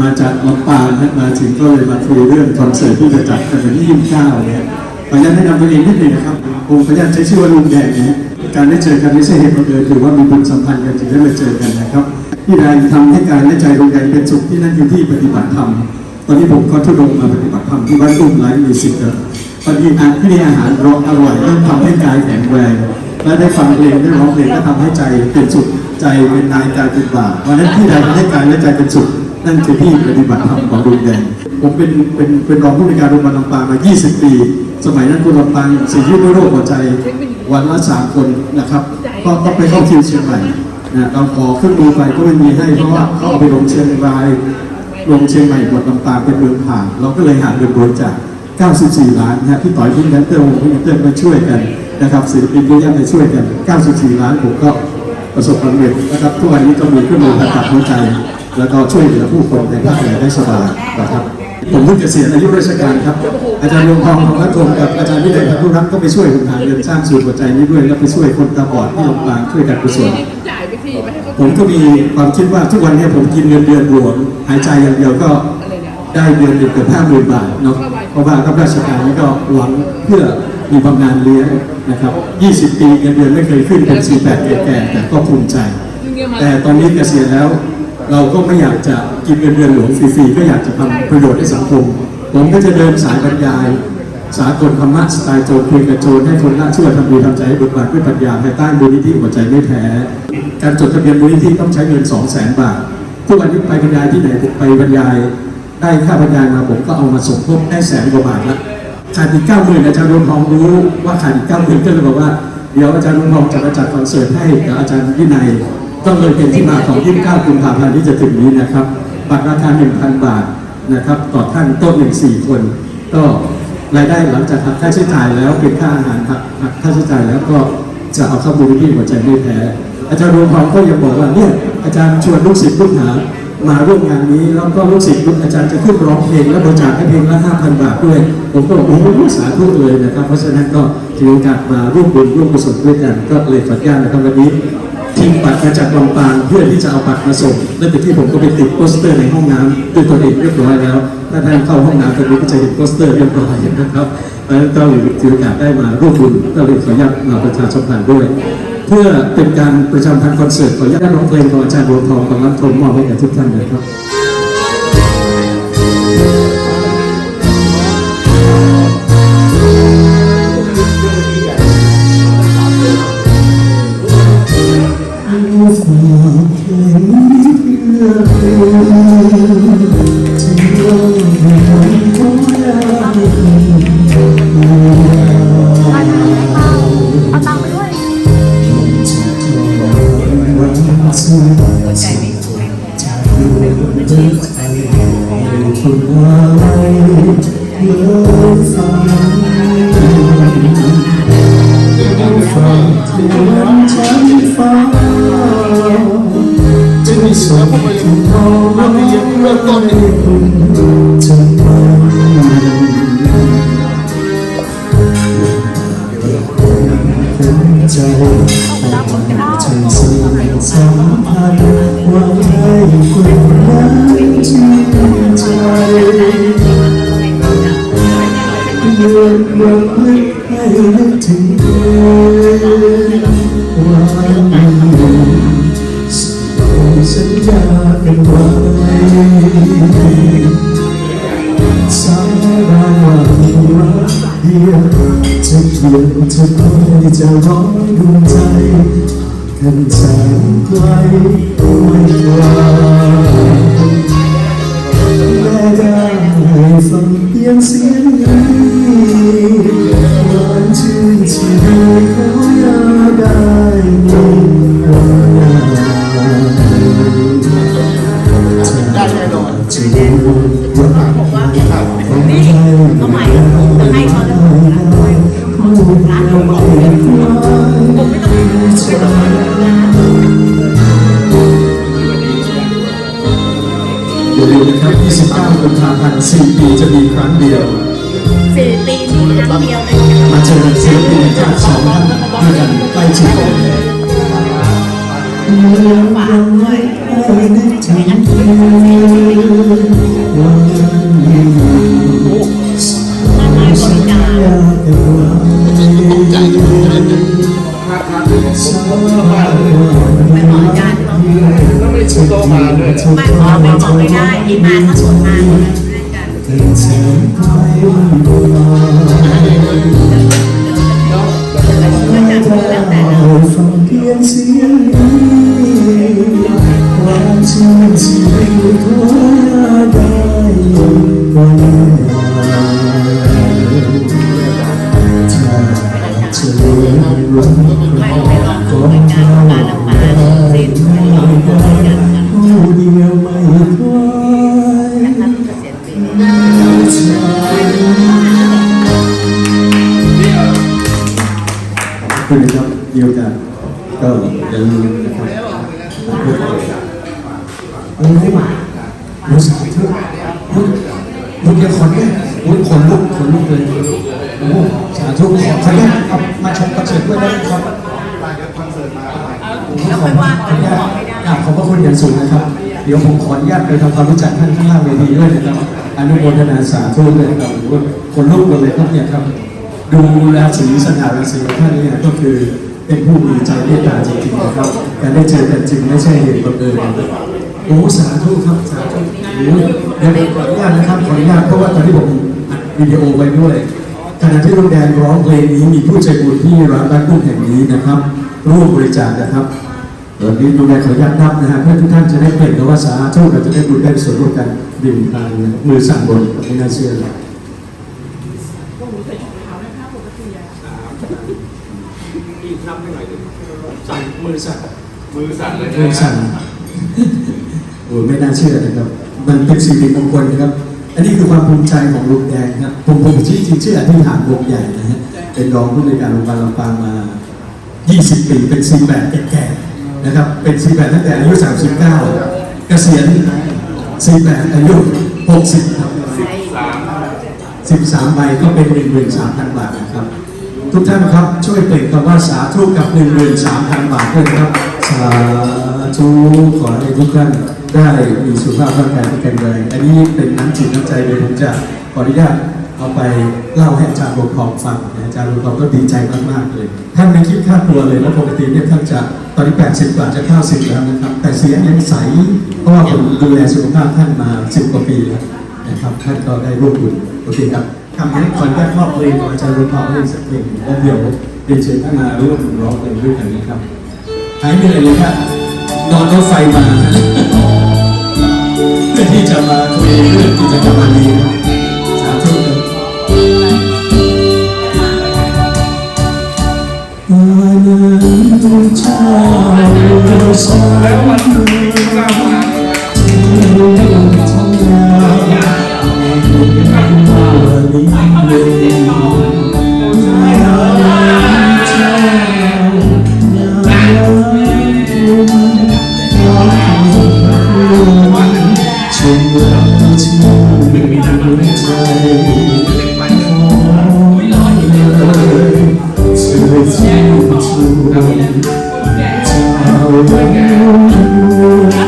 มาจากลำปางนะมาถึงก็เลยมาคุยเรื่องคอนเสิร์ตที่จะจัดกันวันที่29เนี่ยขออนุญาตแนะนำตัวเองนิดหนึงนะครับผมขออนุญาตใช้ชื่อว่าลุงแดงนะการได้เจอกันไม่ใช่เหตุบังเอิญถือว่ามีบุญสัมพันธ์กันถึงได้มาเจอกันนะครับที่ใดทำให้การและใจลุงแดงเป็นสุขที่นั่นคือที่ปฏิบัติธรรมตอนนี้ผมก็ทุดงมาปฏิบัติธรรมที่วัดตุ้มไลฟ์มิวสิกครับตอนนี้อาหารที่นี่อาหารรสอร่อยก็ทำให้กายแข็งแรงและได้ฟังเพลงได้ร้องเพลงก็ทำให้ใจเป็นสุขใจเป็นนายกายเป็นบ่าเพราะฉะนั้นที่ใดทำให้กายและใจเป็นสุข นั่นคือที่ปฏิบัติธรรมของดวงแดงผมเป็นเป็นเป็นรองผู้ในการโรงพยาบาลลำปางมา 20 ปี สมัยนั้นคนลำปางเสียชีวิตด้วยโรคหัวใจวันละสามคนนะครับก็ต้องไปเข้าคิวเชียงใหม่นะเราขอเครื่องมือไปก็ไม่มีให้เพราะว่าเขาเอาไปลงเชียงรายลงเชียงใหม่หมดลำปางเป็นเมืองผ่าน เราก็เลยหาเงินบริจาค94 ล้านนะพี่ต่อยพี่แดนเตอร์วงพี่แดนเตอร์มาช่วยกันนะครับศิลปินเยอะแยะมาช่วยกัน 94 ล้านผมก็ประสบความสำเร็จนะครับทุกวันนี้ก็มีเครื่องมือผ่าตัดหัวใจ แล้วก็ช่วยเหลือผู้คนในภาคเหนือได้สบายนะครับ ผมเพิ่งเกษียณอายุราชการครับ อาจารย์รวงทองทองรัตน์กับอาจารย์วิเดชพันธุรักษ์ก็ไปช่วยผมหาเงินสร้างศูนย์หัวใจนี้ด้วย แล้วไปช่วยคนตาบอดที่ลำปางช่วยกันกุศลจ่ายไปฟรีไปให้เขาผมก็มีความคิดว่าทุกวันนี้ผมกินเงินเดือนหลวงหายใจอย่างเดียวก็ได้เดือนหนึ่งเกือบห้าหมื่นบาทเนาะเพราะว่าข้าราชการนี่ก็หวังเพื่อมีบำนาญเลี้ยงนะครับ 20 ปีเงินเดือนไม่เคยขึ้นเป็น 48 แก่ๆแต่ก็ภูมิใจ แต่ตอนนี้เกษียณแล้ว เราก็ไม่อยากจะกินเงินเดือนหลวงฟรีๆก็อยากจะทำประโยชน์ให้สังคม ผมก็จะเดินสายบรรยาย สากลธรรมะสไตล์โจรคุยกับโจรให้คนละช่วทำดีทำใจให้บุญบาทด้วยปัญญาภายใต้มูลนิธิหัวใจไม่แพ้ การจดทะเบียนมูลนิธิต้องใช้เงิน2 0 0 0 0 0บาททุกวันนี้ไปบรรยายที่ไหนผมไปบรรยาย ได้ค่าบรรยายมาผมก็เอามาสมทบได้แสนกว่าบาทละขาดอีกเก้าหมื่นอาจารย์รวมทองรู้ว่าขาดอีกเก้าหมื่นก็เลยบอกว่าเดี๋ยวอาจารย์รวมทองจะมาจัดคอนเสิร์ตให้กับอาจารย์วินัย ต้องเลยเป็นที่มาของ 29กุมภาพันธ์ที่จะถึงนี้นะครับ บัตรราคา 1,000 บาทนะครับ ต่อท่านโต๊ะหนึ่งสี่คน ก็รายได้หลังจากหักค่าใช้จ่ายแล้วเป็นค่าอาหารหักหักค่าใช้จ่ายแล้วก็จะเอาเข้ามูลนิธิหัวใจไม่แพ้ อาจารย์รวมทองก็ยังบอกว่าเนี่ยอาจารย์ชวนลูกศิษย์ลูกหามาร่วมงานนี้แล้วก็ลูกศิษย์ลูกอาจารย์จะขึ้นร้องเพลงและบริจาคให้เพลงละ5,000 บาทด้วย ผมก็บอกโอ้โหสาธุเลยนะครับ เพราะฉะนั้นก็ถือโอกาสมาร่วมบุญร่วมกุศลด้วยกันก็เลยขออนุญาตนะครับวันนี้ ทีมบัตรมาจากลำปางเพื่อที่จะเอาบัตรมาส่งและแต่ที่ผมก็ไปติดโปสเตอร์ในห้องน้ำด้วยตัวเองเรียบร้อยแล้วถ้าท่านเข้าห้องน้ำตรงนี้ก็จะเห็นโปสเตอร์เรียบร้อยนะครับเพราะฉะนั้นก็ถือโอกาสได้มาร่วมบุญก็เลยขออนุญาตมาประชาสัมพันธ์ด้วย เพื่อเป็นการประชาสัมพันธ์คอนเสิร์ตขออนุญาตร้องเพลงของอาจารย์ดวงทองของน้ำทมมอบให้กับทุกท่านเลยครับ จะมีสวนที่เราเราเรียนเริ่มต้นจะไม่ใจใจสิ่งสัมพันธ์ว่าให้คนนั้นที่ ดวงใจกันแสนไกลไม่ไกลแม้ได้ฟังเพียงเสียงนี้หวานชื่นที่เคยขออยากได้มีได้แน่นอนจะอยู่บอกว่านี่เอาหม่จะให้เขาแล้ว ร้านผมบอกผมไม่ต้องไม่ต้องนะอย่าลืมนะครับ29กุมภาพันธ์4ปีจะมีครั้งเดียวสี่ปีมีครั้งเดียวเลยมาเจอกันศิลปินจากสองท่านด้วยกัน ก็สวดมาเล่นกันเป็นแสงไฟบนลอยก็จะแล้วแต่ฟังเพียงเสียงนี้ความชื่นชีวิตของได้วันวานถ้าจะเลี้ยงรักไม่ไปลองดูเหมือนกันมาแล้วมาสิ้นไปลองดูเหมือนกันผู้เดียวไม่คล้อ มีโอกาสก็อย่าลืมนะครับอะไรได้มรู้สึกเถอะลุกลุกอย่าขอนเนี่ยลุกขนลุกขนลุกเลยโอ้สาธุขอขออนุญาตครับมาชมคอนเสิร์ตด้วยนะครับแล้วค่อยว่ากันบอกไม่ได้กราบขอบพระคุณอย่างสูงนะครับ เดี๋ยวผมขออนุญาตไปทำความรู้จักท่านข้างล่างเวทีด้วยนะครับอนุโมทนาสาธุเลยครับคนลุกเลยครับเนี่ยครับ ดูแลสีสง่าราศีท่านเนี่ยก็คือ เป็นผู้มีใจเมตตาจริงๆนะครับการได้เจอกันจริงไม่ใช่เหตุบังเอิญโอ้สาธุครับสาธุโอ้ยเดี๋ยวขออนุญาตนะครับขออนุญาตเพราะว่าตอนที่ผมอัดวิดีโอไว้ด้วยขณะที่ลุงแดงร้องเพลงนี้มีผู้ใจบุญที่ร้านบ้านกุ้งแห่งนี้นะครับร่วมบริจาคนะครับตอนนี้ลุงแดงขออนุญาตนับนะฮะเพื่อทุกท่านจะได้เปล่งคำว่าสาธุเราจะได้บุญได้ส่วนร่วมกันดื่มทานมือสั่นบนไม่น่าเชื่อเลย อีกนับให้หน่อยดิสั่นมือสั่นมือสั่นเลยมือสั่นโอ้ไม่น่าเชื่อนะครับ มันเป็นสิ่งมงคลนะครับ อันนี้คือความภูมิใจของลุงแดงครับผมผมชื่อจริงชื่ออธิษฐานวงใหญ่นะฮะเป็นรองผู้ในวยการโรงพยาบาลลำปางมา 20 ปี เป็นซีแบดแก่ๆนะครับ เป็นซีแบดตั้งแต่อายุ 39 เกษียณซีแบดอายุ 60 ครับสาม13ใบก็เป็น 13,000 บาทนะครับ ทุกท่านครับช่วยเปล่งคำว่าสาธุกับ13,000บาทด้วยนะครับ สาธุขอให้ทุกท่านได้มีสุขภาพร่างกายที่แข็งแรงอันนี้เป็นน้ำจิตน้ำใจเลยผมจะขออนุญาตเอาไปเล่าให้อาจารย์บงทองฟังนะอาจารย์บงทองก็ดีใจมากๆเลย ท่านไม่คิดค่าตัวเลยแล้วปกติเนี่ยท่านจะตอนนี้ 80 กว่าจะเข้า10แล้วนะครับ แต่เสียงยังใสเพราะว่าผมดูแลสุขภาพท่านมา 10 กว่าปีแล้วนะครับท่านก็ได้ร่วมบุญโอเคครับ คำนี้ขออนุญาตมอบเพลงของอาจารย์รุ่งทองให้สักเพลงแล้วเดี๋ยวเรียนเชิญท่านมาร่วมร้องเพลงด้วยกันนะครับหายเหนื่อยเลยครับนอนรถไฟมาเพื่อที่จะมาคุยเรื่องกิจกรรมวันนี้ครับสาธุครับวันนั้นเช้าสายแล้ววันที่เก้ามาฉั เจ้าวันนั้น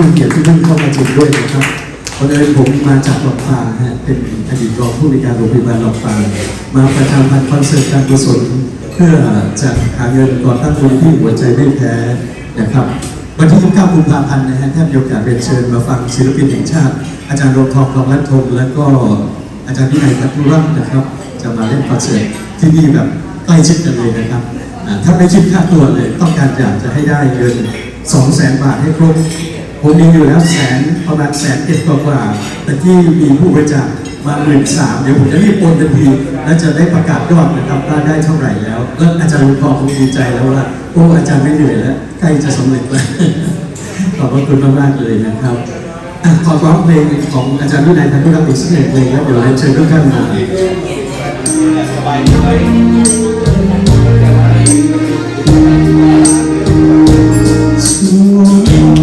อนรับท่านเกียรติที่เพิ่งเข้ามาชมด้วยนะครับวันนี้นผมมาจากลำปางฮะเป็นอดีตรองผู้ในการโรงพยาบาลลำปางมาประชาพันธ์คอนเสิร์ตการกุศลเพื่อจะหาเงินก่อตั้งมูลที่หัวใจไม่แพ้นะครับวันที่29กุมภาพันธ์นะฮะท่านมีโอกาสเรียนเชิญมาฟังศิลปินแห่งชาติ อาจารย์รวงทองทองรัตนทงและก็อาจารย์วินัยพัทุรัตน์นะครับ จะมาเล่นคอนเสิร์ตที่นี่แบบใกล้ชิดกันเลยนะครับถ้าไม่คิดค่าตัวเลย ต้องการอยากจะให้ได้เงิน2 0 0 0 0 0 บาทให้ครบ ผมมีอยู่แล้วแสนประมาณแสนเอ็ดกว่าแต่ที่มีผู้บริจาคมาหมื่นสามเดี๋ยวผมจะรีบโอนทันทีและจะได้ประกาศยอดนะครับว่าได้เท่าไหร่แล้ว แล้วอาจารย์ลุงทองคงดีใจแล้วว่าโอ้อาจารย์ไม่เหนื่อยแล้วใกล้จะสำเร็จแล้วขอบพระคุณมากๆเลยนะครับอะขอร้องเพลงของอาจารย์วินัยทันทุรักษ์อีกสักหนึ่งเพลงแล้วเดี๋ยวเรียนเชิญทุกท่านมาสบายเลยช่วย